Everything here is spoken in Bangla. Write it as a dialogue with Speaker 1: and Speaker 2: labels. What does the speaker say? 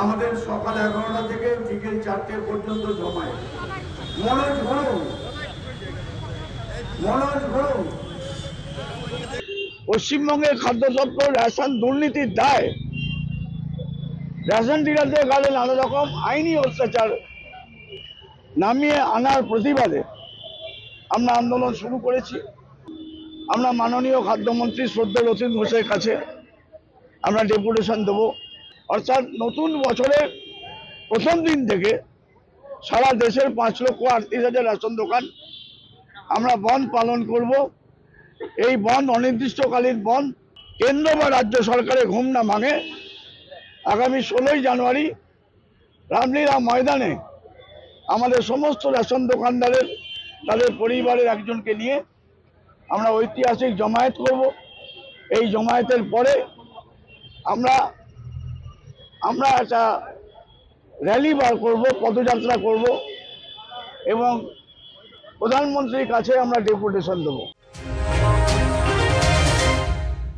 Speaker 1: আমাদের সকাল এগারোটা থেকে বিকেল চারটে পর্যন্ত জমায় মনোজ ঘুরুন মনোজ ঘুরুন পশ্চিমবঙ্গের খাদ্য দপ্তর রেশন দুর্নীতির দায়। রেশন ডিলারদের গালে নানা রকম আইনি অত্যাচার নামিয়ে আনার প্রতিবাদে আমরা আন্দোলন শুরু করেছি। আমরা মাননীয় খাদ্যমন্ত্রী শ্রদ্ধা রথিন ঘোষের কাছে আমরা ডেপুটেশন দেব। অর্থাৎ নতুন বছরের প্রথম দিন থেকে সারা দেশের পাঁচ লক্ষ আটত্রিশ হাজার রেশন দোকান আমরা বন্ধ পালন করব। এই বন অনির্দিষ্টকালীন বন কেন্দ্র বা রাজ্য সরকারের ঘুম না ভাঙে। আগামী ষোলোই জানুয়ারি রামলীলা ময়দানে আমাদের সমস্ত রেশন দোকানদারের, তাদের পরিবারের একজনকে নিয়ে আমরা ঐতিহাসিক জমায়েত করব। এই জমায়েতের পরে আমরা আমরা একটা র্যালি বার করব, পদযাত্রা করব এবং প্রধানমন্ত্রীর কাছে আমরা ডেপুটেশন দেবো।